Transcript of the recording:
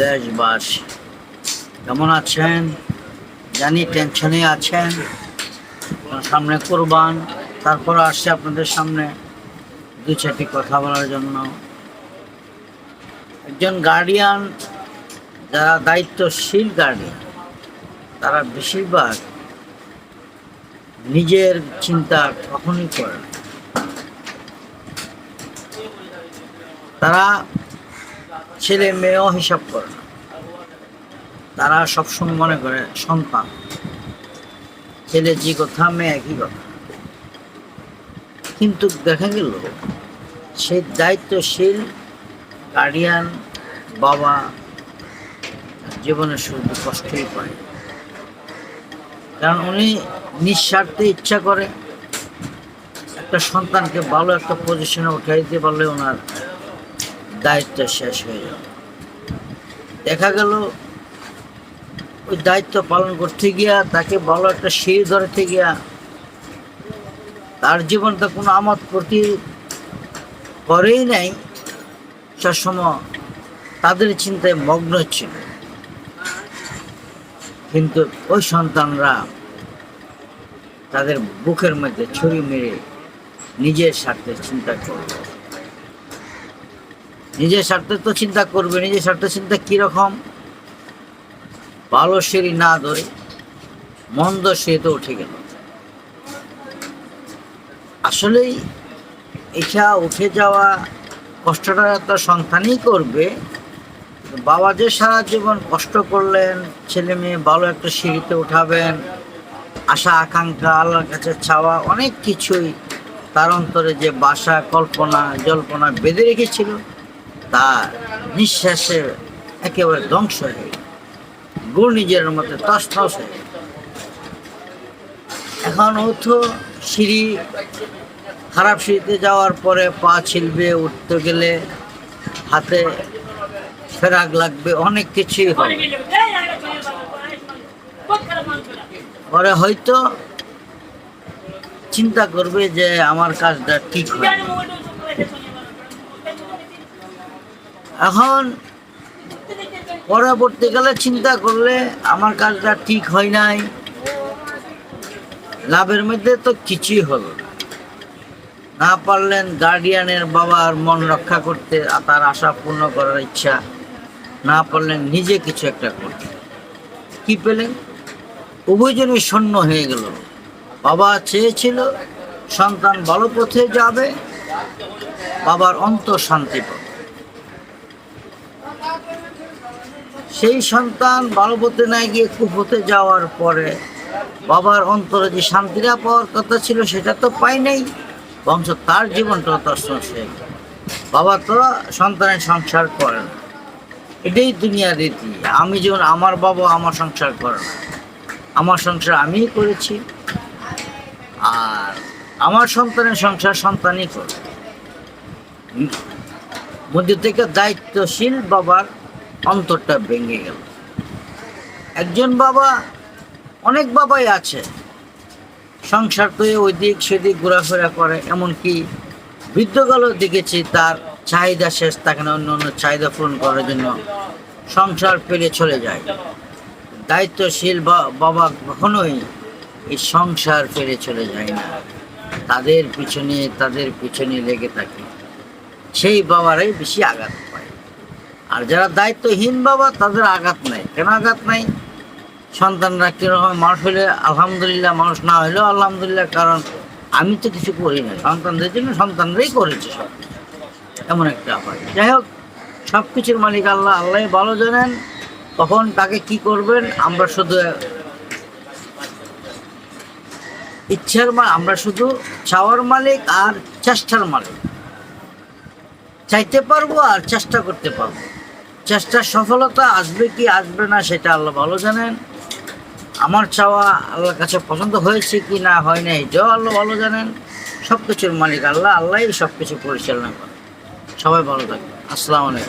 দেশবাসী, কেমন আছেন? জানি টেনশনে আছেন সামনে কোরবান, তারপর আসছে আপনাদের সামনে দু চারটি কথা বলার জন্য। একজন গার্ডিয়ান যারা দায়িত্বশীল গার্ডিয়ান তারা বেশিরভাগ নিজের চিন্তা কখনই করে। তারা ছেলে মেয়েও হিসাব করে না। তারা সবসময় মনে করে, সন্তান। ছেলে যে কথা, মেয়ে একই কথা। কিন্তু দেখা গেল সেই দায়িত্বশীল গার্ডিয়ান বাবা জীবনে শুধু কষ্টই পায় কারণ উনি নিঃস্বার্থে ইচ্ছা করে একটা সন্তানকে ভালো একটা পজিশনে উঠাই দিতে পারলে ওনার দায়িত্ব শেষ হয়ে যাবে দেখা গেল, ওই দায়িত্ব পালন করতে গিয়া, তাকে ভালো একটা সিঁড়ি ধরতে গিয়া, তার জীবনটা কোনো আমদ প্রতি করেই নাই। সবসময় তাদের চিন্তায় মগ্ন ছিল। কিন্তু ওই সন্তানরা তাদের বুকের মধ্যে ছুরি মেরে নিজের স্বার্থে চিন্তা করবে নিজের স্বার্থে তো চিন্তা করবে, নিজের স্বার্থে চিন্তা কীরকম? ভালো সিঁড়ি না ধরে মন্দ সিঁড়িতে উঠে গেল। আসলেই এটা উঠে যাওয়া কষ্টটা তো সন্তানই করবে বাবা যে সারা জীবন কষ্ট করলেন, ছেলে মেয়ে ভালো একটা সিঁড়িতে উঠাবেন, আশা, আকাঙ্ক্ষা, আল্লাহর কাছে চাওয়া, অনেক কিছুই তার অন্তরে যে বাসা, কল্পনা, জল্পনা বেঁধে রেখেছিল। তা নিঃশ্বাসে একেবারে ধ্বংস হয়ে নিজের মধ্যে তস তস হয়ে এখন ও তো সিঁড়ি, খারাপ সিঁড়িতে যাওয়ার পরে পা ছিলবে উঠতে গেলে হাতে ফেরাক লাগবে, অনেক কিছুই হবে। পরে হয়তো চিন্তা করবে যে আমার কাজটা ঠিক হয় এখন পরবর্তীকালে চিন্তা করলে আমার কাজটা ঠিক হয় নাই। লাভের মধ্যে তো কিছুই হলো না। পারলেন গার্ডিয়ানের বাবার মন রক্ষা করতে তার আশা পূর্ণ করার ইচ্ছা। না পারলেন নিজে কিছু একটা করতে। কি পেলেন? উভয়জনই শূন্য হয়ে গেল। বাবা চেয়েছিল সন্তান ভালো পথে যাবে, বাবার অন্তর শান্তি পাবে। সেই সন্তান ভালো পথে না গিয়ে কুপথে যাওয়ার পরে বাবার অন্তরে যে শান্তিটা পাওয়ার কথা ছিল, সেটা তো পাই নাই। বংশ তার জীবনটা হয়ে বাবা তো সন্তানের সংসার করে না। এটাই দুনিয়ার রীতি। আমি যেমন আমার বাবা আমার সংসার করে আমার সংসার আমিই করেছি। আর আমার সন্তানের সংসার সন্তানই করে। মধ্যে থেকে দায়িত্বশীল বাবার অন্তরটা ভেঙে গেল। একজন বাবা, অনেক বাবাই আছে। সংসার তো ওই দিক সেদিক ঘোরাফেরা করে, এমনকি বৃদ্ধকালও দেখেছি তার চাহিদা শেষ থাকে না অন্য অন্য চাহিদা পূরণ করার জন্য সংসার পেলে চলে যায়। দায়িত্বশীল বাবা কখনোই এই সংসার ফেলে চলে যায় না। তাদের পিছনে তাদের পিছনে লেগে থাকে। সেই বাবারাই বেশি আঘাত আর যারা দায়িত্বহীন বাবা, তাদের আঘাত নাই। কেন আঘাত নাই? সন্তানরা কীরকম মানুষ হলে আলহামদুলিল্লাহ মানুষ না হলেও আলহামদুলিল্লাহ, কারণ আমি তো কিছু করি না সন্তানদের জন্য সন্তানরাই করেছে সব। এমন একটা ব্যাপার। যাই হোক সব কিছুর মালিক আল্লাহ আল্লাহ ভালো জানেন কখন তাকে কি করবেন। আমরা শুধু ইচ্ছার আমরা শুধু চাওয়ার মালিক আর চেষ্টার মালিক। চাইতে পারব আর চেষ্টা করতে পারব। চেষ্টার সফলতা আসবে কি আসবে না সেটা আল্লাহ ভালো জানেন। আমার চাওয়া আল্লাহর কাছে পছন্দ হয়েছে কি না হয় না এটাও আল্লাহ ভালো জানেন। সব কিছুর মালিক আল্লাহ, আল্লাহই সব কিছু পরিচালনা করে সবাই ভালো থাকবে আসসালামু আলাইকুম।